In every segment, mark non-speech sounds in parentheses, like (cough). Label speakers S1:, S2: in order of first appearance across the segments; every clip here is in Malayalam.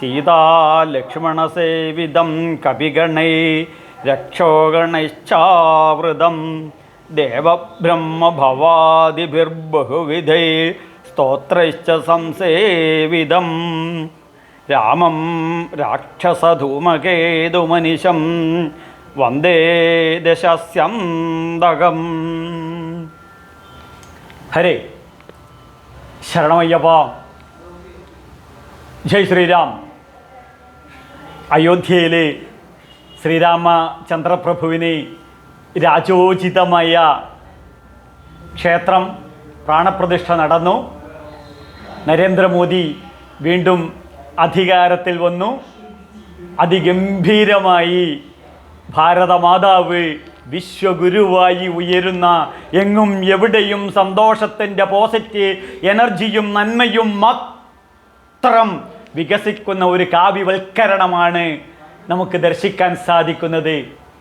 S1: സീതാലക്ഷ്മണസേവിതം കപിഗണൈ രക്ഷോഗണൈശ്ചാവൃതം ദേവബ്രഹ്മഭവാദിഭിർബഹുവിധൈ സ്തോത്രൈശ്ച സംസേവിതം. രാമം രാക്ഷസധൂമകേതുമനിശം വന്ദേ ദശസ്യന്തകം ഹരേ ശരണമയ്യപ്പ. ജയ് ശ്രീരാം. അയോധ്യയിലെ ശ്രീരാമചന്ദ്രപ്രഭുവിനെ രാജോചിതമായ ക്ഷേത്രം പ്രാണപ്രതിഷ്ഠ നടന്നു. നരേന്ദ്രമോദി വീണ്ടും അധികാരത്തിൽ വന്നു. അതിഗംഭീരമായി ഭാരതമാതാവ് വിശ്വഗുരുവായി ഉയരുന്ന എങ്ങും എവിടെയും സന്തോഷത്തിന്റെ പോസിറ്റീവ് എനർജിയും നന്മയും മാത്രം വികസിക്കുന്ന ഒരു കാവ്യവൽക്കരണമാണ് നമുക്ക് ദർശിക്കാൻ സാധിക്കുന്നത്.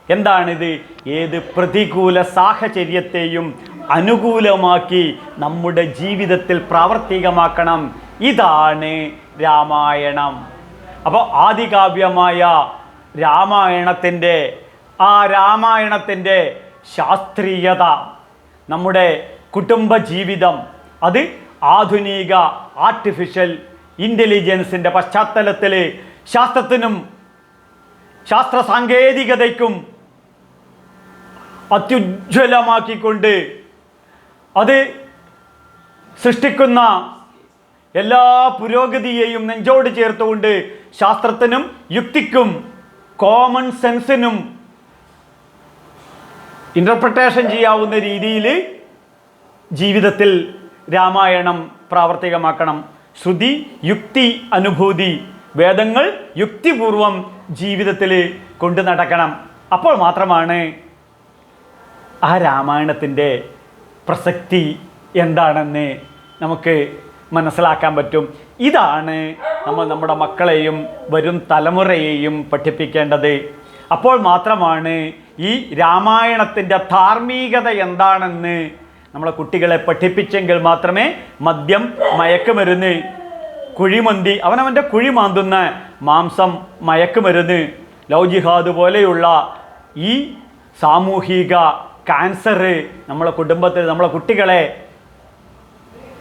S1: എന്താണിത്? ഏത് പ്രതികൂല സാഹചര്യത്തെയും അനുകൂലമാക്കി നമ്മുടെ ജീവിതത്തിൽ പ്രാവർത്തികമാക്കണം. ഇതാണ് രാമായണം. അപ്പോൾ ആദികാവ്യമായ രാമായണത്തിന്റെ ആ രാമായണത്തിന്റെ ശാസ്ത്രീയത നമ്മുടെ കുടുംബ ജീവിതം അത് ആധുനിക ആർട്ടിഫിഷ്യൽ ഇന്റലിജൻസിന്റെ പശ്ചാത്തലത്തിൽ ശാസ്ത്രത്തിനും ശാസ്ത്ര സാങ്കേതികതയ്ക്കും അത്യുജ്വലമാക്കിക്കൊണ്ട് അത് സൃഷ്ടിക്കുന്ന എല്ലാ പുരോഗതിയെയും നെഞ്ചോട് ചേർത്തുകൊണ്ട് ശാസ്ത്രത്തിനും യുക്തിക്കും കോമൺ സെൻസിനും ഇന്റർപ്രിട്ടേഷൻ ചെയ്യാവുന്ന രീതിയിൽ ജീവിതത്തിൽ രാമായണം പ്രാവർത്തികമാക്കണം. ശ്രുതി യുക്തി അനുഭൂതി വേദങ്ങൾ യുക്തിപൂർവം ജീവിതത്തിൽ കൊണ്ടു നടക്കണം. അപ്പോൾ മാത്രമാണ് ആ രാമായണത്തിന്റെ പ്രസക്തി എന്താണെന്ന് നമുക്ക് മനസ്സിലാക്കാൻ പറ്റും. ഇതാണ് നമ്മൾ നമ്മുടെ മക്കളെയും വരും തലമുറയെയും പഠിപ്പിക്കേണ്ടത്. അപ്പോൾ മാത്രമാണ് ഈ രാമായണത്തിന്റെ ധാർമ്മികത എന്താണെന്ന് നമ്മളെ കുട്ടികളെ പഠിപ്പിച്ചെങ്കിൽ മാത്രമേ മദ്യം മയക്കുമരുന്ന് കുഴിമന്തി അവനവന്റെ കുഴി മാന്തുന്ന മാംസം മയക്കുമരുന്ന് ലൗജിഹാദ് പോലെയുള്ള ഈ സാമൂഹിക ക്യാൻസർ നമ്മളെ കുടുംബത്തിൽ നമ്മളെ കുട്ടികളെ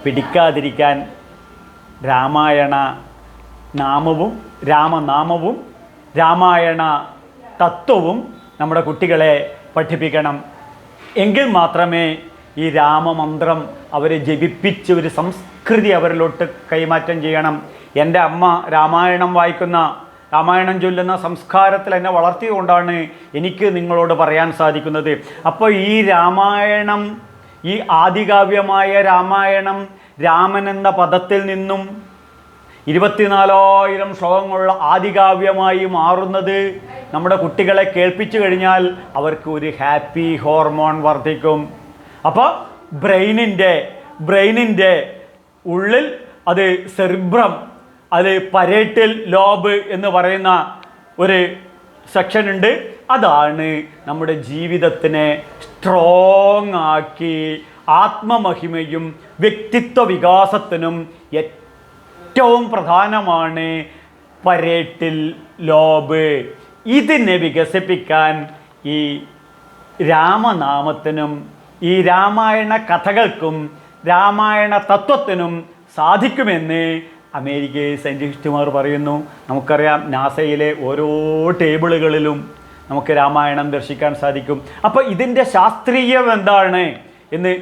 S1: പിടിക്കാതിരിക്കാൻ രാമായണ നാമവും രാമനാമവും രാമായണ തത്വവും നമ്മുടെ കുട്ടികളെ പഠിപ്പിക്കണം. എങ്കിൽ മാത്രമേ ഈ രാമമന്ത്രം അവരെ ജപിപ്പിച്ച് ഒരു സംസ്കൃതി അവരിലോട്ട് കൈമാറ്റം ചെയ്യണം. എന്റെ അമ്മ രാമായണം വായിക്കുന്ന രാമായണം ചൊല്ലുന്ന സംസ്കാരത്തിൽ എന്നെ വളർത്തിയതുകൊണ്ടാണ് എനിക്ക് നിങ്ങളോട് പറയാൻ സാധിക്കുന്നത്. അപ്പോൾ ഈ രാമായണം ഈ ആദികാവ്യമായ രാമായണം രാമൻ എന്ന പദത്തിൽ നിന്നും ഇരുപത്തിനാലായിരം ശ്ലോകങ്ങളുള്ള ആദികാവ്യമായി മാറുന്നത് നമ്മുടെ കുട്ടികളെ കേൾപ്പിച്ചു കഴിഞ്ഞാൽ അവർക്ക് ഒരു ഹാപ്പി ഹോർമോൺ വർദ്ധിക്കും. അപ്പോൾ ബ്രെയിനിന്റെ ബ്രെയിനിന്റെ ഉള്ളിൽ അത് സെർബ്രം അത് പരേറ്റൽ ലോബ് എന്ന് പറയുന്ന ഒരു സെക്ഷൻ ഉണ്ട്. അതാണ് നമ്മുടെ ജീവിതത്തിനെ സ്ട്രോങ് ആക്കി ആത്മമഹിമയും വ്യക്തിത്വ വികാസത്തിനും ഏറ്റവും പ്രധാനമാണ് പരേട്ടിൽ ലോബ്. ഇതിനെ വികസിപ്പിക്കാൻ ഈ രാമനാമത്തിനും ഈ രാമായണ കഥകൾക്കും രാമായണ തത്വത്തിനും സാധിക്കുമെന്ന് അമേരിക്കയിൽ സയന്റിസ്റ്റുമാർ പറയുന്നു. നമുക്കറിയാം നാസയിലെ ഓരോ ടേബിളുകളിലും നമുക്ക് രാമായണം ദർശിക്കാൻ സാധിക്കും. അപ്പോൾ ഇതിന്റെ ശാസ്ത്രീയം എന്താണ് എന്ന്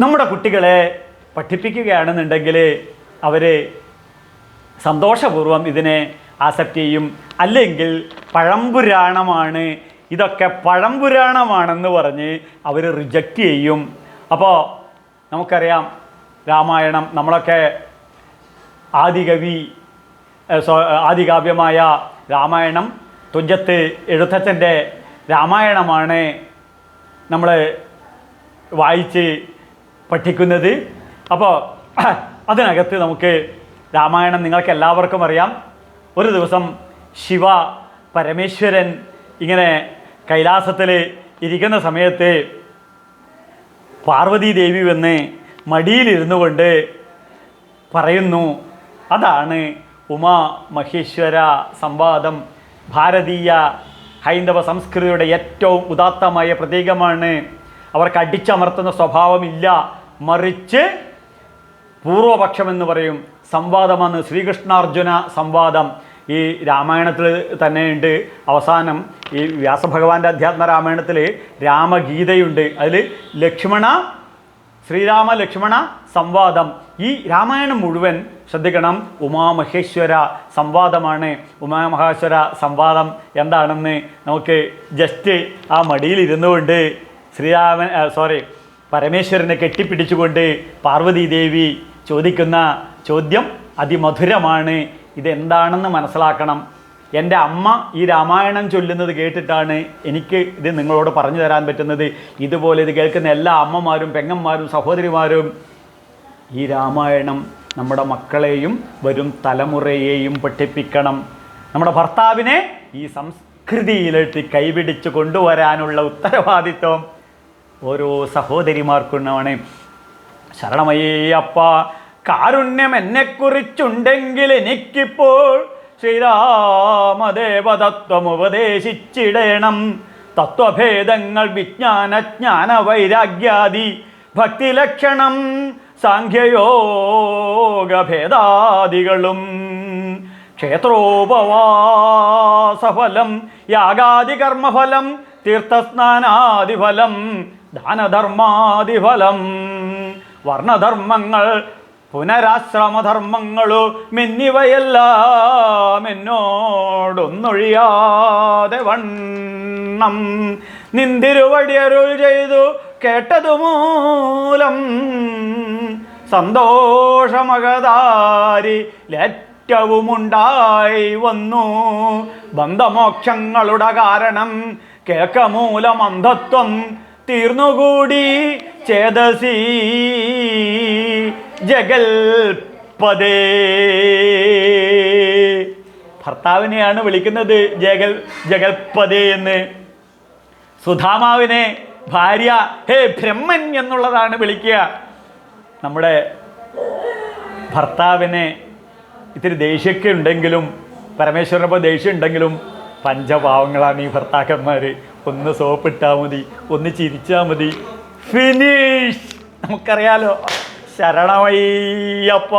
S1: നമ്മുടെ കുട്ടികളെ പഠിപ്പിക്കുകയാണെന്നുണ്ടെങ്കിൽ അവർ സന്തോഷപൂർവം ഇതിനെ ആസെപ്റ്റ് ചെയ്യും. അല്ലെങ്കിൽ പഴംപുരാണമാണ് ഇതൊക്കെ പഴംപുരാണമാണെന്ന് പറഞ്ഞ് അവർ റിജക്റ്റ് ചെയ്യും. അപ്പോൾ നമുക്കറിയാം രാമായണം നമ്മളൊക്കെ ആദികവി ആദികാവ്യമായ രാമായണം തുഞ്ചത്ത് എഴുത്തച്ഛന്റെ രാമായണമാണ് നമ്മൾ വായിച്ച് പഠിക്കുന്നത്. അപ്പോൾ അതിനകത്ത് നമുക്ക് രാമായണം നിങ്ങൾക്ക് എല്ലാവർക്കും അറിയാം. ഒരു ദിവസം ശിവ പരമേശ്വരൻ ഇങ്ങനെ കൈലാസത്തിൽ ഇരിക്കുന്ന സമയത്ത് പാർവതി ദേവി വന്ന് മടിയിലിരുന്നു കൊണ്ട് പറയുന്നു അതാണ് ഉമാ മഹേശ്വര സംവാദം. ഭാരതീയ ഹൈന്ദവ സംസ്കൃതിയുടെ ഏറ്റവും ഉദാത്തമായ പ്രതീകമാണ്. അവർക്ക് അടിച്ചമർത്തുന്ന സ്വഭാവമില്ല. മറിച്ച് പൂർവപക്ഷമെന്ന് പറയും. സംവാദമാണ് ശ്രീകൃഷ്ണാർജുന സംവാദം. ഈ രാമായണത്തിൽ തന്നെയുണ്ട്. അവസാനം ഈ വ്യാസഭഗവാന്റെ അധ്യാത്മ രാമായണത്തിൽ രാമഗീതയുണ്ട്. അതിൽ ലക്ഷ്മണ ശ്രീരാമ ലക്ഷ്മണ സംവാദം. ഈ രാമായണം മുഴുവൻ ശ്രദ്ധിക്കണം. ഉമാമഹേശ്വര സംവാദമാണ്. ഉമാമഹേശ്വര സംവാദം എന്താണെന്ന് നമുക്ക് ജസ്റ്റ് ആ മടിയിൽ ഇരുന്നുകൊണ്ട് ശ്രീരാമൻ സോറി പരമേശ്വരനെ കെട്ടിപ്പിടിച്ചുകൊണ്ട് പാർവതീദേവി ചോദിക്കുന്ന ചോദ്യം അതിമധുരമാണ്. ഇതെന്താണെന്ന് മനസ്സിലാക്കണം. എന്റെ അമ്മ ഈ രാമായണം ചൊല്ലുന്നത് കേട്ടിട്ടാണ് എനിക്ക് ഇത് നിങ്ങളോട് പറഞ്ഞു തരാൻ പറ്റുന്നത്. ഇതുപോലെ ഇത് കേൾക്കുന്ന എല്ലാ അമ്മമാരും പെങ്ങന്മാരും സഹോദരിമാരും ഈ രാമായണം നമ്മുടെ മക്കളെയും വരും തലമുറയെയും പഠിപ്പിക്കണം. നമ്മുടെ ഭർത്താവിനെ ഈ സംസ്കൃതിയിലെത്തി കൈപിടിച്ച് കൊണ്ടുവരാനുള്ള ഉത്തരവാദിത്വം ഓരോ സഹോദരിമാർക്കുണ്ടാണ് ശരണമയ്യപ്പ കാരുണ്യം എന്നെക്കുറിച്ചുണ്ടെങ്കിൽ എനിക്കിപ്പോൾ ശ്രീരാമദേവതത്വം ഉപദേശിച്ചിടണം തത്വഭേദങ്ങൾ വിജ്ഞാന ജ്ഞാന വൈരാഗ്യാദി ഭക്തിലക്ഷണം സാഖ്യയോഗഭേദാദികളും. ക്ഷേത്രോപവാസഫലം യാഗാദി കർമ്മഫലം തീർത്ഥസ്നാനാദിഫലം ദാനധർമാദിഫലം വർണധർമ്മങ്ങൾ പുനരാശ്രമധർമ്മങ്ങളോ മെന്നിവയെല്ലാം എന്നോടൊന്നൊഴിയാതെ വണ്ണം. നിന്തിരുവടിയരുൾ ചെയ്തു കേട്ടതുമൂലം സന്തോഷമകതാരി ലേറ്റവുമുണ്ടായി വന്നു. ബന്ധമോക്ഷങ്ങളുടെ കാരണം കേൾക്കമൂലം അന്ധത്വം തീർന്നുകൂടി ചേതസി ജഗൽപദേ ഭർത്താവിനെയാണ് വിളിക്കുന്നത് ജഗൽ ജഗൽപദേ എന്ന്. സുധാമാവിനെ ഭാര്യ ഹേ ബ്രഹ്മൻ എന്നുള്ളതാണ് വിളിക്കുക. നമ്മുടെ ഭർത്താവിനെ ഇത്തിരി ദേഷ്യമൊക്കെ ഉണ്ടെങ്കിലും പരമേശ്വരനപ്പോൾ ദേഷ്യം ഉണ്ടെങ്കിലും പഞ്ചഭാവങ്ങളാണ് ഈ ഭർത്താക്കന്മാർ ഒന്ന് സോപ്പിട്ടാൽ മതി ഒന്ന് ചിരിച്ചാൽ മതി. ഫിനിഷ് നമുക്കറിയാലോ. ശരണമയ്യപ്പ.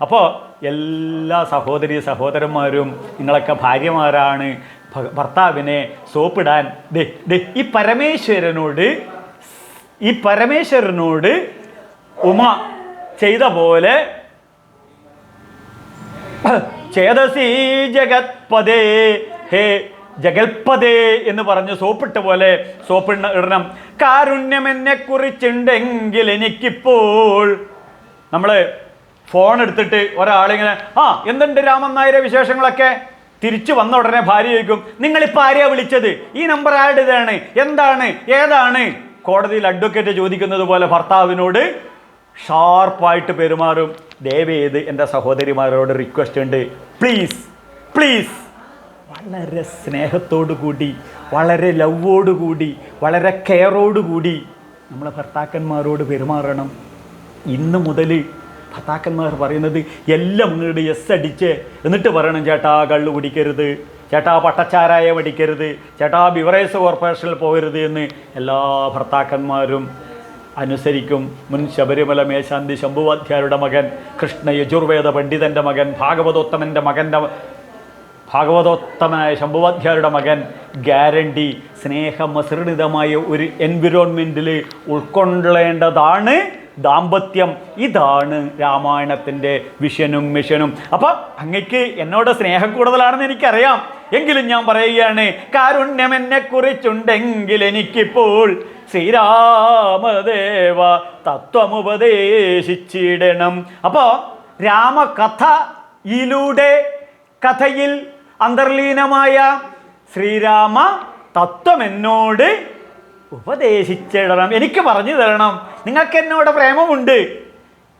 S1: അപ്പോൾ എല്ലാ സഹോദരി സഹോദരന്മാരും നിങ്ങളൊക്കെ ഭാര്യമാരാണ്. ഭർത്താവിനെ സോപ്പിടാൻ ദേ ദേ ഈ പരമേശ്വരനോട് ഈ പരമേശ്വരനോട് ഉമ ചെയ്ത പോലെ (coughs) ചേതസി ജഗത്പദേ ഹേ ജഗൽപദേ എന്ന് പറഞ്ഞ് സോപ്പിട്ട പോലെ സോപ്പിട ഇടണം. കാരുണ്യം എന്നെ കുറിച്ചുണ്ടെങ്കിൽ എനിക്കിപ്പോൾ നമ്മൾ ഫോൺ എടുത്തിട്ട് ഒരാളിങ്ങനെ ആ എന്തുണ്ട് രാമൻ നായരെ വിശേഷങ്ങളൊക്കെ? തിരിച്ചു വന്ന ഉടനെ ഭാര്യ ചോദിക്കും നിങ്ങളിപ്പോൾ ആരെയാ വിളിച്ചത്? ഈ നമ്പർ ആഡ് ഇതാണ്? എന്താണ്? ഏതാണ്? കോടതിയിൽ അഡ്വക്കേറ്റ് ചോദിക്കുന്നത് പോലെ ഭർത്താവിനോട് ഷാർപ്പായിട്ട് പെരുമാറും. ദയവേത് എന്റെ സഹോദരിമാരോട് റിക്വസ്റ്റ് ഉണ്ട്. പ്ലീസ് പ്ലീസ് വളരെ സ്നേഹത്തോടു കൂടി വളരെ ലവോടുകൂടി വളരെ കെയറോടു കൂടി നമ്മളെ ഭർത്താക്കന്മാരോട് പെരുമാറണം. ഇന്ന് മുതൽ ഭർത്താക്കന്മാർ പറയുന്നത് എല്ലാം ഇങ്ങോട്ട് എസ് അടിച്ച് എന്നിട്ട് പറയണം ചേട്ടാ കള്ളു കുടിക്കരുത്. ചേട്ടാ പട്ടച്ചാരായ പഠിക്കരുത്. ചേട്ടാ ബിവറേസ് കോർപ്പറേഷനിൽ പോകരുത് എന്ന് എല്ലാ ഭർത്താക്കന്മാരും അനുസരിക്കും. മുൻ ശബരിമല മേശാന്തി ശംഭുവാധ്യാരുടെ മകൻ കൃഷ്ണ യജുർവേദ പണ്ഡിതന്റെ മകൻ ഭാഗവതോത്തമന്റെ മകന്റെ ഭാഗവതോത്തമനായ ശംഭുവാധ്യായരുടെ മകൻ ഗ്യാരണ്ടി സ്നേഹമസൃണിതമായ ഒരു എൻവിറോൺമെന്റിൽ ഉൾക്കൊള്ളേണ്ടതാണ്. ദാമ്പത്യം ഇതാണ് രാമായണത്തിന്റെ വിഷനും മിഷനും അപ്പം അങ്ങക്ക് എന്നോട് സ്നേഹം കൂടുതലാണെന്ന് എനിക്കറിയാം. എങ്കിലും ഞാൻ പറയുകയാണ് കാരുണ്യം എന്നെ കുറിച്ചുണ്ടെങ്കിൽ എനിക്കിപ്പോൾ ശ്രീരാമദേവ തത്വമുപദേശിച്ചിടണം. അപ്പോൾ രാമകഥയിലൂടെ കഥയിൽ അന്തർലീനമായ ശ്രീരാമ തത്വം എന്നോട് ഉപദേശിച്ചിടണം. എനിക്ക് പറഞ്ഞു തരണം. നിങ്ങൾക്ക് എന്നോട് പ്രേമമുണ്ട്.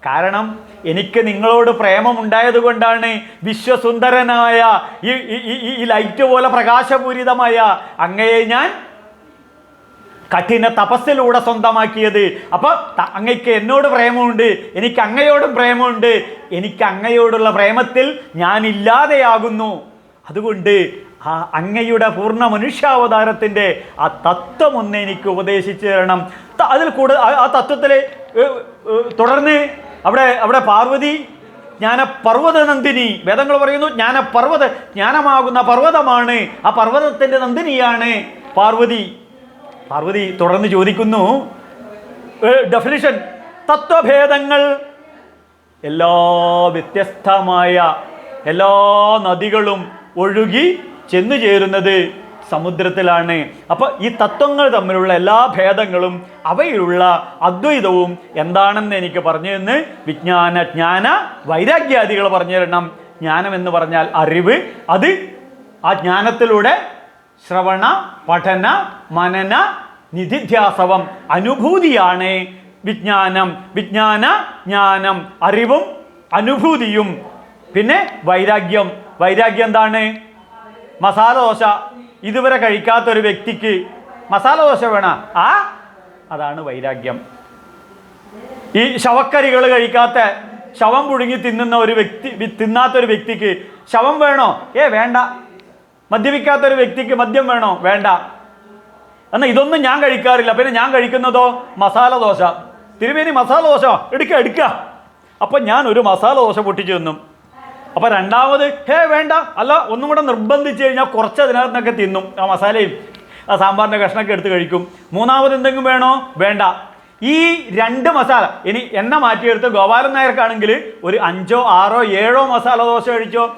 S1: കാരണം എനിക്ക് നിങ്ങളോട് പ്രേമമുണ്ടായത് കൊണ്ടാണ് വിശ്വസുന്ദരനായ ഈ ഈ- ലൈറ്റ് പോലെ പ്രകാശപൂരിതമായ അങ്ങയെ ഞാൻ കഠിന തപസ്സിലൂടെ സ്വന്തമാക്കിയത്. അപ്പൊ ത- അങ്ങയ്ക്ക് എന്നോട് പ്രേമമുണ്ട്. എനിക്ക് അങ്ങയോടും പ്രേമമുണ്ട്. എനിക്ക് അങ്ങയോടുള്ള പ്രേമത്തിൽ ഞാൻ ഇല്ലാതെയാകുന്നു അതുകൊണ്ട് ആ അങ്ങയുടെ പൂർണ മനുഷ്യാവതാരത്തിന്റെ ആ തത്വം ഒന്ന് എനിക്ക് ഉപദേശിച്ചു തരണം. അതിൽ കൂടുതൽ ആ- തത്വത്തിൽ തുടർന്ന് അവിടെ അവിടെ പാർവതി ജ്ഞാന പർവത നന്ദിനി വേദങ്ങൾ പറയുന്നു ജ്ഞാന പർവത ജ്ഞാനമാകുന്ന പർവതമാണ്. ആ പർവതത്തിന്റെ നന്ദിനിയാണ് പാർവതി. പാർവതി തുടർന്ന് ചോദിക്കുന്നു ഡെഫിനിഷൻ തത്വഭേദങ്ങൾ എല്ലാ വ്യത്യസ്തമായ എല്ലാ നദികളും ഒഴുകി ചെന്നു ചേരുന്നത് സമുദ്രത്തിലാണ്. അപ്പോൾ ഈ തത്വങ്ങൾ തമ്മിലുള്ള എല്ലാ ഭേദങ്ങളും അവയിലുള്ള അദ്വൈതവും എന്താണെന്ന് എനിക്ക് പറഞ്ഞു തന്ന്? വിജ്ഞാന ജ്ഞാന വൈരാഗ്യാദികൾ പറഞ്ഞു തരണം. ജ്ഞാനം എന്ന് പറഞ്ഞാൽ അറിവ്. അത് ആ ജ്ഞാനത്തിലൂടെ ശ്രവണ പഠന മനന നിധിധ്യാസവം അനുഭൂതിയാണ് വിജ്ഞാനം. വിജ്ഞാന ജ്ഞാനം അറിവും അനുഭൂതിയും. പിന്നെ വൈരാഗ്യം. വൈരാഗ്യം എന്താണ്? മസാല ദോശ. ഇതുവരെ കഴിക്കാത്ത ഒരു വ്യക്തിക്ക് മസാല ദോശ വേണ? ആ? അതാണ് വൈരാഗ്യം. ഈ ശവക്കരികൾ കഴിക്കാത്ത ശവം പുഴുങ്ങി തിന്നുന്ന ഒരു വ്യക്തി തിന്നാത്ത ഒരു വ്യക്തിക്ക് ശവം വേണോ? ഏ വേണ്ട. മദ്യപിക്കാത്ത ഒരു വ്യക്തിക്ക് മദ്യം വേണോ? വേണ്ട. എന്നാൽ ഇതൊന്നും ഞാൻ കഴിക്കാറില്ല. പിന്നെ ഞാൻ കഴിക്കുന്നതോ? മസാല ദോശ. തിരുമേനി മസാല ദോശ. എടുക്കുക എടുക്കുക അപ്പം ഞാൻ ഒരു മസാല ദോശ പൊട്ടിച്ചു തിന്നും. അപ്പം രണ്ടാമത് ഹേ വേണ്ട. അല്ല ഒന്നും കൂടെ നിർബന്ധിച്ച് കഴിഞ്ഞാൽ കുറച്ച് അതിനകത്ത് നിന്നൊക്കെ തിന്നും. ആ മസാലയും ആ സാമ്പാറിന്റെ കഷ്ണമൊക്കെ എടുത്ത് കഴിക്കും. മൂന്നാമത് എന്തെങ്കിലും വേണോ? വേണ്ട. ഈ രണ്ട് മസാല ഇനി എണ്ണ മാറ്റിയെടുത്ത് ഗോപാലൻ നായർക്കാണെങ്കിൽ ഒരു അഞ്ചോ ആറോ ഏഴോ മസാല ദോശ കഴിച്ചോ?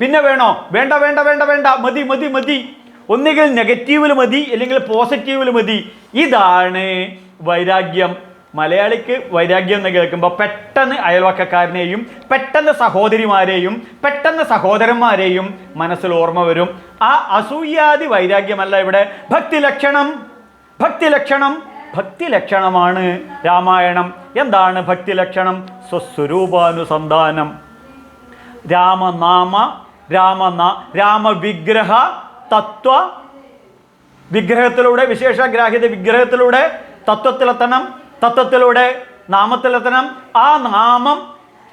S1: പിന്നെ വേണോ? വേണ്ട വേണ്ട വേണ്ട വേണ്ട. മതി മതി മതി. ഒന്നുകിൽ നെഗറ്റീവിൽ മതി അല്ലെങ്കിൽ പോസിറ്റീവിൽ മതി. ഇതാണ് വൈരാഗ്യം. മലയാളിക്ക് വൈരാഗ്യം എന്ന് കേൾക്കുമ്പോൾ പെട്ടെന്ന് അയൽവക്കക്കാരനെയും പെട്ടെന്ന് സഹോദരിമാരെയും പെട്ടെന്ന് സഹോദരന്മാരെയും മനസ്സിൽ ഓർമ്മ വരും. ആ അസൂയാതി വൈരാഗ്യമല്ല ഇവിടെ. ഭക്തി ലക്ഷണം ഭക്തി ലക്ഷണം ഭക്തി ലക്ഷണമാണ് രാമായണം. എന്താണ് ഭക്തി ലക്ഷണം? സ്വസ്വരൂപാനുസന്ധാനം. രാമനാമ രാമന രാമവിഗ്രഹ തത്വ വിഗ്രഹത്തിലൂടെ വിശേഷഗ്രാഹ്യത വിഗ്രഹത്തിലൂടെ തത്വത്തിലെത്തണം. തത്വത്തിലൂടെ നാമത്തിലെത്തണം. ആ നാമം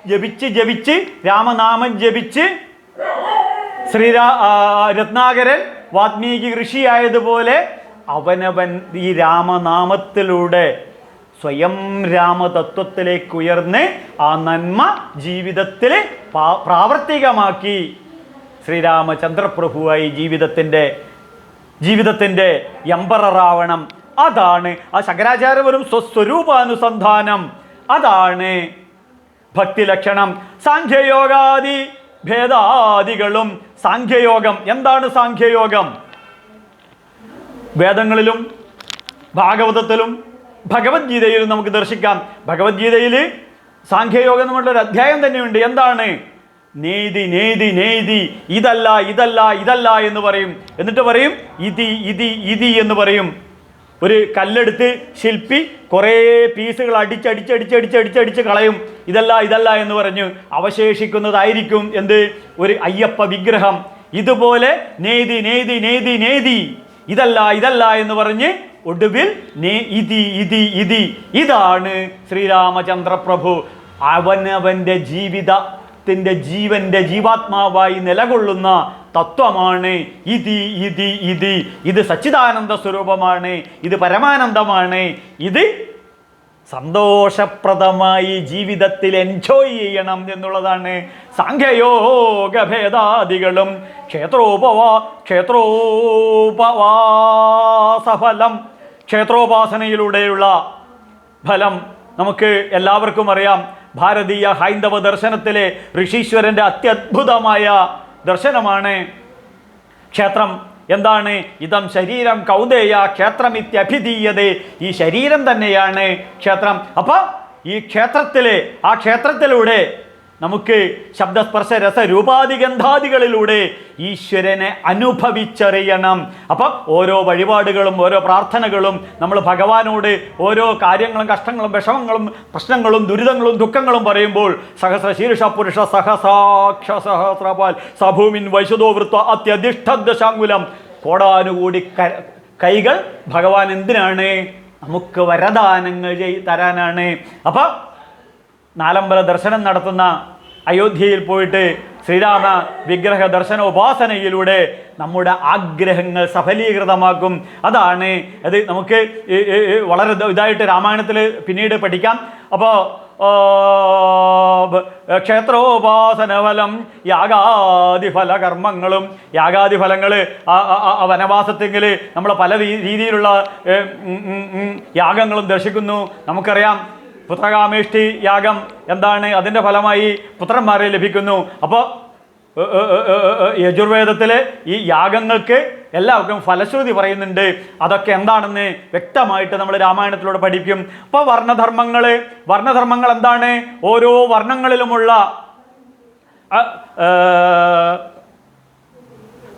S1: ജപിച്ച് ജപിച്ച് രാമനാമം ജപിച്ച് ശ്രീരാ രത്നാകരൻ വാത്മീകി ഋഷിയായതുപോലെ അവനവൻ ഈ രാമനാമത്തിലൂടെ സ്വയം രാമതത്വത്തിലേക്ക് ഉയർന്ന് ആ നന്മ ജീവിതത്തിൽ പ്രാവർത്തികമാക്കി. ശ്രീരാമചന്ദ്രപ്രഭുവായി ജീവിതത്തിന്റെ ജീവിതത്തിന്റെ എംബററാവണം അതാണ് ആ ശങ്കരാചാര്യവരും സ്വസ്വരൂപാനുസന്ധാനം. അതാണ് ഭക്തി ലക്ഷണം സാഖ്യയോഗാദി ഭേദാദികളും സാഖ്യയോഗം. എന്താണ് സാഖ്യയോഗം? വേദങ്ങളിലും ഭാഗവതത്തിലും ഭഗവത്ഗീതയിലും നമുക്ക് ദർശിക്കാം. ഭഗവത്ഗീതയിൽ സാഖ്യയോഗം എന്നുള്ളൊരു അധ്യായം തന്നെയുണ്ട്. എന്താണ്? നെയ്തി നെയ്തി നെയ്തി ഇതല്ല ഇതല്ല ഇതല്ല എന്ന് പറയും. എന്നിട്ട് പറയും ഇതി ഇതി ഇതി എന്ന് പറയും. ഒരു കല്ലെടുത്ത് ശില്പി കുറേ പീസുകൾ അടിച്ചടിച്ചടിച്ചടിച്ചടിച്ചടിച്ച് കളയും. ഇതല്ല ഇതല്ല എന്ന് പറഞ്ഞു അവശേഷിക്കുന്നതായിരിക്കും എന്ത്? ഒരു അയ്യപ്പ വിഗ്രഹം. ഇതുപോലെ നെയ്തി നെയ്തി നെയ്തി നെയ്തി ഇതല്ല ഇതല്ല എന്ന് പറഞ്ഞ് ഒടുവിൽ ഇതി ഇതി ഇതി. ഇതാണ് ശ്രീരാമചന്ദ്ര പ്രഭു അവനവന്റെ ജീവിതത്തിന്റെ ജീവന്റെ ജീവാത്മാവായി നിലകൊള്ളുന്ന തത്വമാണ്. ഇതി ഇതി ഇതി. ഇത് സച്ചിദാനന്ദ സ്വരൂപമാണ്. ഇത് പരമാനന്ദമാണ്. ഇത് സന്തോഷപ്രദമായി ജീവിതത്തിൽ എൻജോയ് ചെയ്യണം എന്നുള്ളതാണ്. സാഖ്യയോഗഭേദാദികളും ക്ഷേത്രോപവാ ക്ഷേത്രോപവാസഫലം. ക്ഷേത്രോപാസനയിലൂടെയുള്ള ഫലം നമുക്ക് എല്ലാവർക്കും അറിയാം. ഭാരതീയ ഹൈന്ദവ ദർശനത്തിലെ ഋഷീശ്വരന്റെ അത്യത്ഭുതമായ ദർശനമാണ്. ക്ഷേത്രം എന്താണ്? ഇതം ശരീരം കൗതേയ ക്ഷേത്രമിത്യഭിധീയതേ. ഈ ശരീരം തന്നെയാണ് ക്ഷേത്രം. അപ്പോൾ ഈ ക്ഷേത്രത്തിലെ ആ ക്ഷേത്രത്തിലൂടെ നമുക്ക് ശബ്ദസ്പർശ രസ രൂപാദിഗന്ധാദികളിലൂടെ ഈശ്വരനെ അനുഭവിച്ചറിയണം. അപ്പം ഓരോ വഴിപാടുകളും ഓരോ പ്രാർത്ഥനകളും നമ്മൾ ഭഗവാനോട് ഓരോ കാര്യങ്ങളും കഷ്ടങ്ങളും വിഷമങ്ങളും പ്രശ്നങ്ങളും ദുരിതങ്ങളും ദുഃഖങ്ങളും പറയുമ്പോൾ സഹസ്ര ശീർഷ പുരുഷ സഹസാക്ഷ സഹസ്രപാൽ സഭൂമിൻ വൈശുദോ വൃത്വ അത്യധിഷ്ഠദശാങ്കുലം കോടാനുകൂടി കൈകൾ ഭഗവാൻ എന്തിനാണ്? നമുക്ക് വരദാനങ്ങൾ തരാനാണ്. അപ്പം നാലമ്പല ദർശനം നടത്തുന്ന അയോധ്യയിൽ പോയിട്ട് ശ്രീരാമ വിഗ്രഹ ദർശന ഉപാസനയിലൂടെ നമ്മുടെ ആഗ്രഹങ്ങൾ സഫലീകൃതമാക്കും. അതാണ് അത് നമുക്ക് വളരെ ഇത് ഇതായിട്ട് രാമായണത്തിൽ പിന്നീട് പഠിക്കാം. അപ്പോൾ ക്ഷേത്രോപാസന ഫലം യാഗാദിഫല കർമ്മങ്ങളും യാഗാദിഫലങ്ങൾ വനവാസത്തെങ്കിൽ നമ്മൾ പല രീതിയിലുള്ള യാഗങ്ങളും ദർശിക്കുന്നു. നമുക്കറിയാം പുത്രകാമേഷ്ടി യാഗം എന്താണ്? അതിന്റെ ഫലമായി പുത്രന്മാരെ ലഭിക്കുന്നു. അപ്പോൾ യജുർവേദത്തിലെ ഈ യാഗങ്ങൾക്ക് എല്ലാവർക്കും ഫലശ്രുതി പറയുന്നുണ്ട്. അതൊക്കെ എന്താണെന്ന് വ്യക്തമായിട്ട് നമ്മൾ രാമായണത്തിലൂടെ പഠിക്കും. അപ്പോൾ വർണധർമ്മങ്ങൾ വർണധർമ്മങ്ങൾ എന്താണ്? ഓരോ വർണങ്ങളിലുമുള്ള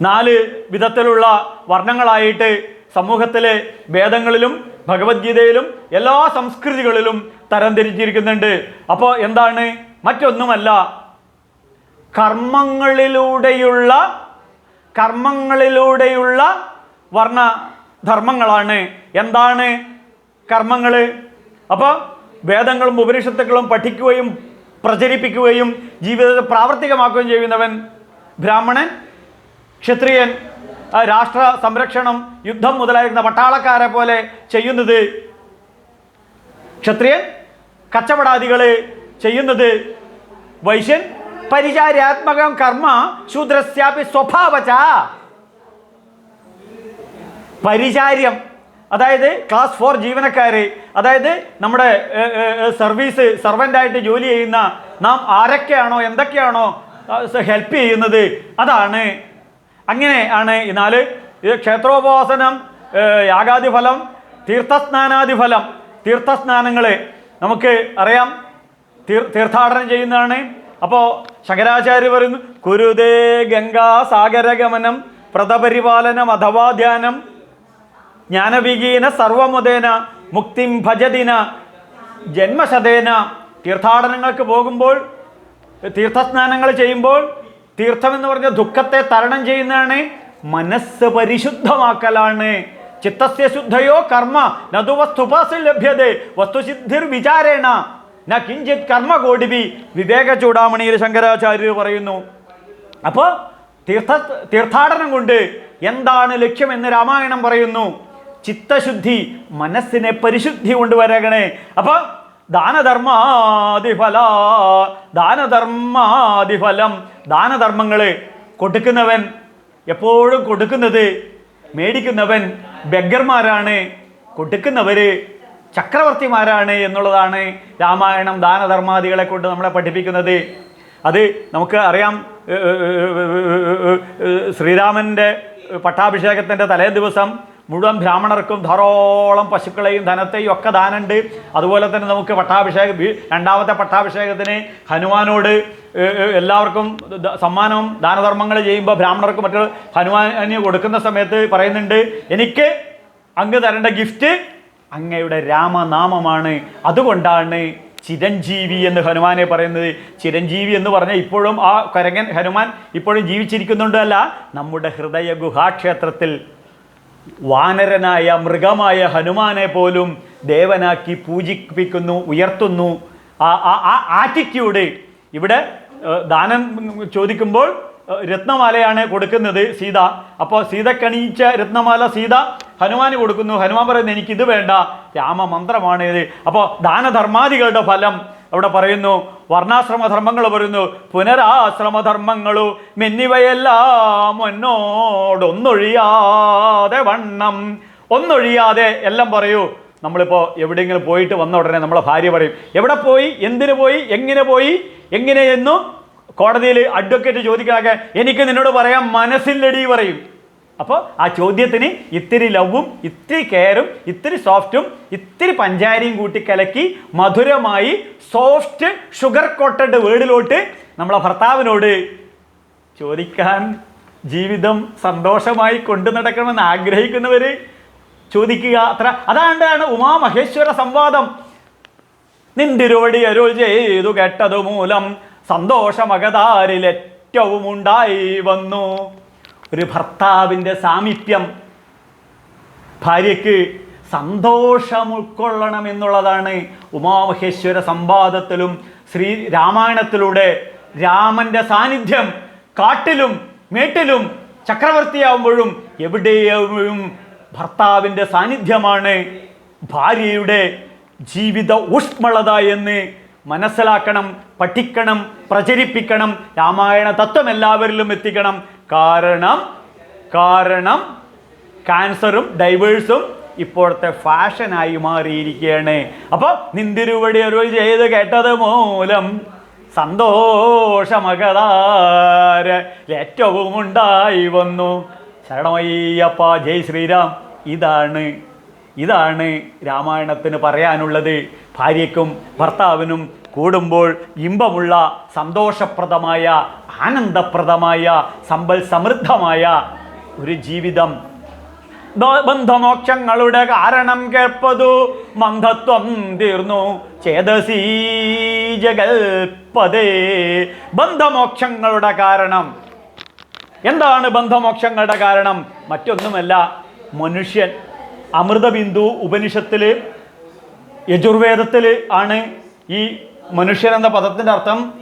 S1: നാല് വിധത്തിലുള്ള വർണങ്ങളായിട്ട് സമൂഹത്തിലെ വേദങ്ങളിലും ഭഗവത്ഗീതയിലും എല്ലാ സംസ്കൃതികളിലും തരംതിരിച്ചിരിക്കുന്നുണ്ട്. അപ്പോൾ എന്താണ്? മറ്റൊന്നുമല്ല കർമ്മങ്ങളിലൂടെയുള്ള കർമ്മങ്ങളിലൂടെയുള്ള വർണ ധർമ്മങ്ങളാണ് എന്താണ് കർമ്മങ്ങൾ അപ്പോൾ വേദങ്ങളും ഉപനിഷത്തുക്കളും പഠിക്കുകയും പ്രചരിപ്പിക്കുകയും ജീവിതത്തെ പ്രാവർത്തികമാക്കുകയും ചെയ്യുന്നവൻ ബ്രാഹ്മണൻ ക്ഷത്രിയൻ രാഷ്ട്ര സംരക്ഷണം യുദ്ധം മുതലായിരുന്ന പട്ടാളക്കാരെ പോലെ ചെയ്യുന്നത് ക്ഷത്രിയൻ കച്ചവടാദികൾ ചെയ്യുന്നത് വൈശ്യൻ പരിചാര്യാത്മകം കർമ്മ ശൂദ്രസ്യാപി സ്വഭാവച. പരിചാര്യം അതായത് ക്ലാസ് ഫോർ ജീവനക്കാർ അതായത് നമ്മുടെ സർവീസ് സർവന്റായിട്ട് ജോലി ചെയ്യുന്ന നാം ആരൊക്കെയാണോ എന്തൊക്കെയാണോ ഹെൽപ്പ് ചെയ്യുന്നത് അതാണ് അങ്ങനെ ആണ് ക്ഷേത്രോപാസനം ഏ, യാഗാദി ഫലം തീർത്ഥസ്നാനാദി ഫലം തീർത്ഥസ്നാനങ്ങൾ നമുക്ക് അറിയാം. തീർ തീർത്ഥാടനം ചെയ്യുന്നതാണ്. അപ്പോൾ ശങ്കരാചാര്യ പറയുന്നു കുരുദേ ഗംഗാ സാഗരഗമനം പ്രതപരിപാലനം അഥവാ ധ്യാനം ജ്ഞാനവികീന സർവമുദേന മുക്തിം ഭജദിന ജന്മശതേന തീർത്ഥാടനങ്ങൾക്ക് പോകുമ്പോൾ തീർത്ഥസ്നാനങ്ങൾ ചെയ്യുമ്പോൾ തീർത്ഥം എന്ന് പറഞ്ഞ ദുഃഖത്തെ തരണം ചെയ്യുന്നതാണ് മനസ്സ് പരിശുദ്ധമാക്കലാണ്. ചിത്തസ്യ ശുദ്ധയോ കർമ്മ നതു വസ്തുപാസിൽ ലഭ്യതേ വസ്തുസിദ്ധിർ വിചാരേണ ന കിഞ്ചിത് കർമ്മ കോടിവി. വിവേക ചൂടാമണിയിൽ ശങ്കരാചാര്യർ പറയുന്നു അപ്പോൾ തീർത്ഥ തീർത്ഥാടനം കൊണ്ട് എന്താണ് ലക്ഷ്യമെന്ന് രാമായണം പറയുന്നു. ചിത്തശുദ്ധി മനസ്സിനെ പരിശുദ്ധി കൊണ്ടുവരകണേ. അപ്പോൾ ദാനധർമാദിഫല ദാനധർമാതിഫലം ദാനധർമ്മങ്ങൾ കൊടുക്കുന്നവൻ എപ്പോഴും കൊടുക്കുന്നത് മേടിക്കുന്നവൻ ബെഗർമാരാണ് കൊടുക്കുന്നവർ ചക്രവർത്തിമാരാണ് എന്നുള്ളതാണ് രാമായണം ദാനധർമാദികളെ കൊണ്ട് നമ്മളെ പഠിപ്പിക്കുന്നത്. അത് നമുക്ക് അറിയാം ശ്രീരാമന്റെ പട്ടാഭിഷേകത്തിന്റെ തലേ ദിവസം മുഴുവൻ ബ്രാഹ്മണർക്കും ധാരോളം പശുക്കളെയും ധനത്തെയും ഒക്കെ ദാനമുണ്ട് അതുപോലെ തന്നെ നമുക്ക് പട്ടാഭിഷേകം രണ്ടാമത്തെ പട്ടാഭിഷേകത്തിന് ഹനുമാനോട് എല്ലാവർക്കും സമ്മാനവും ദാനധർമ്മങ്ങൾ ചെയ്യുമ്പോൾ ബ്രാഹ്മണർക്ക് മറ്റു ഹനുമാന് കൊടുക്കുന്ന സമയത്ത് പറയുന്നുണ്ട് എനിക്ക് അങ്ങ് തരേണ്ട ഗിഫ്റ്റ് അങ്ങയുടെ രാമനാമമാണ്. അതുകൊണ്ടാണ് ചിരഞ്ജീവി എന്ന് ഹനുമാനെ പറയുന്നത്. ചിരഞ്ജീവി എന്ന് പറഞ്ഞാൽ ഇപ്പോഴും ആ കരങ്ങൻ ഹനുമാൻ ഇപ്പോഴും ജീവിച്ചിരിക്കുന്നുണ്ടല്ല നമ്മുടെ ഹൃദയ ഗുഹാക്ഷേത്രത്തിൽ വാനരനായ മൃഗമായ ഹനുമാനെ പോലും ദേവനാക്കി പൂജിപ്പിക്കുന്നു ഉയർത്തുന്നു. ആ ആ ആറ്റിറ്റ്യൂഡ് ഇവിടെ ദാനം ചോദിക്കുമ്പോൾ രത്നമാലയാണ് കൊടുക്കുന്നത് സീത. അപ്പോൾ സീതക്കണിയിച്ച രത്നമാല സീത ഹനുമാന് കൊടുക്കുന്നു. ഹനുമാൻ പറയുന്നു എനിക്കിത് വേണ്ട. രാമമന്ത്രമാണ് ഇത്. അപ്പോൾ ദാനധർമാദികളുടെ ഫലം അവിടെ പറയുന്നു വർണാശ്രമധർമ്മങ്ങൾ പറയുന്നു പുനരാശ്രമധർമ്മങ്ങളു എന്നിവയെല്ലാം ഒന്നൊഴിയാതെ വണ്ണം ഒന്നൊഴിയാതെ എല്ലാം പറയൂ. നമ്മളിപ്പോൾ എവിടെയെങ്കിലും പോയിട്ട് വന്ന ഉടനെ നമ്മളെ ഭാര്യ പറയും എവിടെ പോയി? എന്തിനു പോയി? എങ്ങനെ പോയി? എങ്ങനെയെന്നു കോടതിയിൽ അഡ്വക്കേറ്റ് ചോദിക്കാതെ എനിക്ക് നിന്നോട് പറയാം മനസ്സില്ലടി പറയും. അപ്പോൾ ആ ചോദ്യത്തിന് ഇത്തിരി ലവും ഇത്തിരി കെയറും ഇത്തിരി സോഫ്റ്റും ഇത്തിരി പഞ്ചാരിയും കൂട്ടി കലക്കി മധുരമായി സോഫ്റ്റ് ഷുഗർ കോട്ടഡ് വേർഡിലോട്ട് നമ്മളെ ഭർത്താവിനോട് ചോദിക്കാൻ ജീവിതം സന്തോഷമായി കൊണ്ടു നടക്കണമെന്ന് ആഗ്രഹിക്കുന്നവർ ചോദിക്കുക. അത്ര അതാണ്ടാണ് ഉമാമഹേശ്വര സംവാദം. നിന്തിരുവടി അരുൾ ചെയ്തു കേട്ടതു മൂലം സന്തോഷമകതാരിൽ ഏറ്റവും ഉണ്ടായി വന്നു. ഒരു ഭർത്താവിന്റെ സാമീപ്യം ഭാര്യയ്ക്ക് സന്തോഷം ഉൾക്കൊള്ളണം എന്നുള്ളതാണ് ഉമാമഹേശ്വര സംവാദത്തിലും ശ്രീ രാമായണത്തിലൂടെ രാമന്റെ സാന്നിധ്യം കാട്ടിലും മേട്ടിലും ചക്രവർത്തിയാവുമ്പോഴും എവിടെയും ഭർത്താവിന്റെ സാന്നിധ്യമാണ് ഭാര്യയുടെ ജീവിത ഊഷ്മളത എന്ന് മനസ്സിലാക്കണം പഠിക്കണം പ്രചരിപ്പിക്കണം രാമായണ തത്വം എല്ലാവരിലും എത്തിക്കണം. കാരണം കാരണം ക്യാൻസറും ഡൈവേഴ്സും ഇപ്പോഴത്തെ ഫാഷനായി മാറിയിരിക്കുകയാണ്. അപ്പോൾ നിന്തിരുവടി അരുൾ ചെയ്ത് കേട്ടത് മൂലം സന്തോഷമകതാര ഏറ്റവും ഉണ്ടായി വന്നു. ശരണമയ്യപ്പ ജയ് ശ്രീരാം ഇതാണ് ഇതാണ് രാമായണത്തിന് പറയാനുള്ളത്. ഭാര്യയ്ക്കും ഭർത്താവിനും കൂടുമ്പോൾ ഇമ്പമുള്ള സന്തോഷപ്രദമായ ആനന്ദപ്രദമായ സമ്പൽ സമൃദ്ധമായ ഒരു ജീവിതം. ബന്ധമോക്ഷങ്ങളുടെ കാരണം കേൾപ്പതു മന്ദത്വം തീർന്നു. ചേതസീ ജഗൽപദേ ബന്ധമോക്ഷങ്ങളുടെ കാരണം. എന്താണ് ബന്ധമോക്ഷങ്ങളുടെ കാരണം? മറ്റൊന്നുമല്ല മനുഷ്യൻ. അമൃതബിന്ദു ഉപനിഷത്തിൽ യജുർവേദത്തിൽ ആണ് ഈ മനുഷ്യൻ എന്ന പദത്തിന്റെ അർത്ഥം.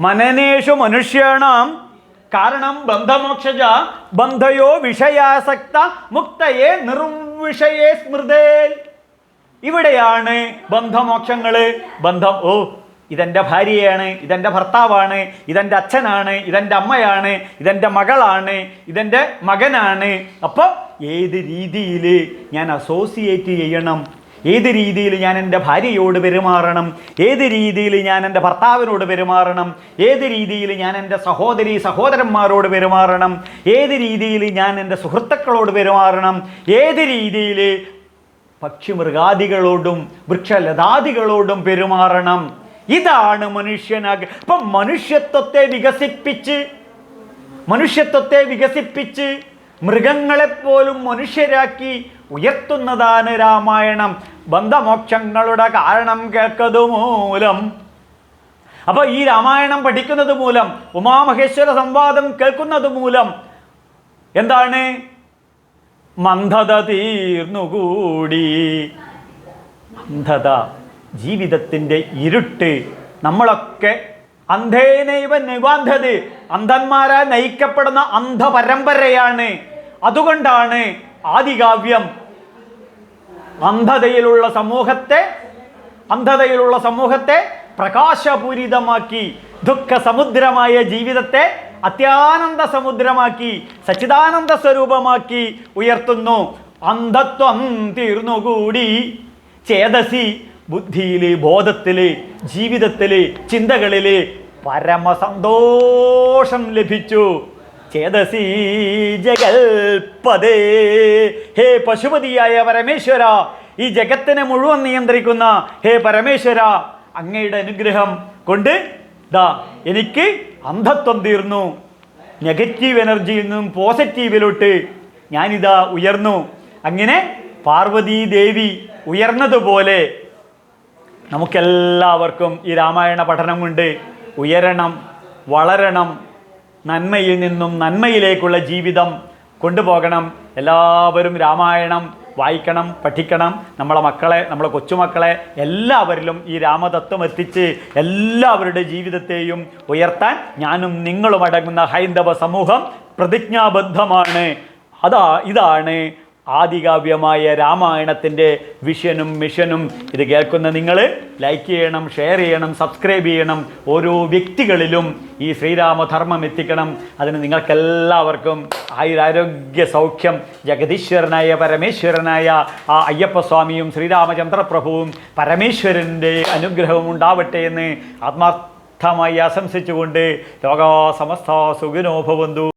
S1: മനനേഷു മനുഷ്യാണാം കാരണം ബന്ധമോക്ഷജ ബന്ധയോ വിഷയാസക്ത മുക്തയെ നിർവിഷയെ സ്മൃതേ. ഇവിടെയാണ് ബന്ധമോക്ഷങ്ങൾ ബന്ധം. ഓ ഇതെന്റെ ഭാര്യയാണ് ഇതെന്റെ ഭർത്താവാണ് ഇതെന്റെ അച്ഛനാണ് ഇതെന്റെ അമ്മയാണ് ഇതെന്റെ മകളാണ് ഇതെന്റെ മകനാണ്. അപ്പോൾ ഏത് രീതിയിൽ ഞാൻ അസോസിയേറ്റ് ചെയ്യണം? ഏത് രീതിയിൽ ഞാൻ എന്റെ ഭാര്യയോട് പെരുമാറണം? ഏത് രീതിയിൽ ഞാൻ എന്റെ ഭർത്താവിനോട് പെരുമാറണം? ഏത് രീതിയിൽ ഞാൻ എന്റെ സഹോദരി സഹോദരന്മാരോട് പെരുമാറണം? ഏത് രീതിയിൽ ഞാൻ എന്റെ സുഹൃത്തുക്കളോട് പെരുമാറണം? ഏത് രീതിയിൽ പക്ഷിമൃഗാദികളോടും വൃക്ഷലതാദികളോടും പെരുമാറണം? ഇതാണ് മനുഷ്യനാക ഇപ്പം മനുഷ്യത്വത്തെ വികസിപ്പിച്ച് മനുഷ്യത്വത്തെ വികസിപ്പിച്ച് മൃഗങ്ങളെപ്പോലും മനുഷ്യരാക്കി ഉയർത്തുന്നതാണ് രാമായണം. ബന്ധമോക്ഷങ്ങളുടെ കാരണം കേൾക്കതു മൂലം അപ്പൊ ഈ രാമായണം പഠിക്കുന്നത് മൂലം ഉമാമഹേശ്വര സംവാദം കേൾക്കുന്നത് മൂലം എന്താണ്? മന്ദത തീർന്നുകൂടി. അന്ധത ജീവിതത്തിന്റെ ഇരുട്ട് നമ്മളൊക്കെ അന്ധേനൈവ നിവാന്ധത് അന്ധന്മാരാൽ നയിക്കപ്പെടുന്ന അന്ധപരമ്പരയാണ്. അതുകൊണ്ടാണ് ആദികാവ്യം അന്ധതയിലുള്ള സമൂഹത്തെ അന്ധതയിലുള്ള സമൂഹത്തെ പ്രകാശപൂരിതമാക്കി ദുഃഖ സമുദ്രമായ ജീവിതത്തെ അത്യാനന്ദ സമുദ്രമാക്കി സച്ചിദാനന്ദ സ്വരൂപമാക്കി ഉയർത്തുന്നു. അന്ധത്വം തീർന്നുകൂടി. ചേതസി ബുദ്ധിയിൽ ബോധത്തിൽ ജീവിതത്തിൽ ചിന്തകളിൽ പരമസന്തോഷം ലഭിച്ചു. ചേതസി ജഗൽപദേ ഹേ പശുപതിയായ പരമേശ്വര ഈ ജഗത്തിനെ മുഴുവൻ നിയന്ത്രിക്കുന്ന ഹേ പരമേശ്വര അങ്ങയുടെ അനുഗ്രഹം കൊണ്ട് ദാ എനിക്ക് അന്ധത്വം തീർന്നു. നെഗറ്റീവ് എനർജിയിൽ നിന്നും പോസിറ്റീവിലോട്ട് ഞാനിതാ ഉയർന്നു. അങ്ങനെ പാർവതീ ദേവി ഉയർന്നതുപോലെ നമുക്കെല്ലാവർക്കും ഈ രാമായണ പഠനം കൊണ്ട് ഉയരണം വളരണം നന്മയിൽ നിന്നും നന്മയിലേക്കുള്ള ജീവിതം കൊണ്ടുപോകണം. എല്ലാവരും രാമായണം വായിക്കണം പഠിക്കണം. നമ്മളെ മക്കളെ നമ്മളെ കൊച്ചുമക്കളെ എല്ലാവരിലും ഈ രാമതത്വം എത്തിച്ച് എല്ലാവരുടെ ജീവിതത്തെയും ഉയർത്താൻ ഞാനും നിങ്ങളും അടങ്ങുന്ന ഹൈന്ദവ സമൂഹം പ്രതിജ്ഞാബദ്ധമാണ്. അതാ ഇതാണ് ആദികാവ്യമായ രാമായണത്തിന്റെ വിഷനും മിഷനും ഇത് കേൾക്കുന്ന നിങ്ങൾ ലൈക്ക് ചെയ്യണം ഷെയർ ചെയ്യണം സബ്സ്ക്രൈബ് ചെയ്യണം. ഓരോ വ്യക്തികളിലും ഈ ശ്രീരാമധർമ്മം എത്തിക്കണം. അതിന് നിങ്ങൾക്കെല്ലാവർക്കും ആയുരാരോഗ്യ സൗഖ്യം. ജഗദീശ്വരനായ പരമേശ്വരനായ ആ അയ്യപ്പസ്വാമിയും ശ്രീരാമചന്ദ്രപ്രഭുവും പരമേശ്വരന്റെ അനുഗ്രഹവും ഉണ്ടാവട്ടെ എന്ന് ആത്മാർത്ഥമായി ആശംസിച്ചുകൊണ്ട് ലോകാസമസ്ത സമസ്ത സുഖിനോ ഭവന്തു.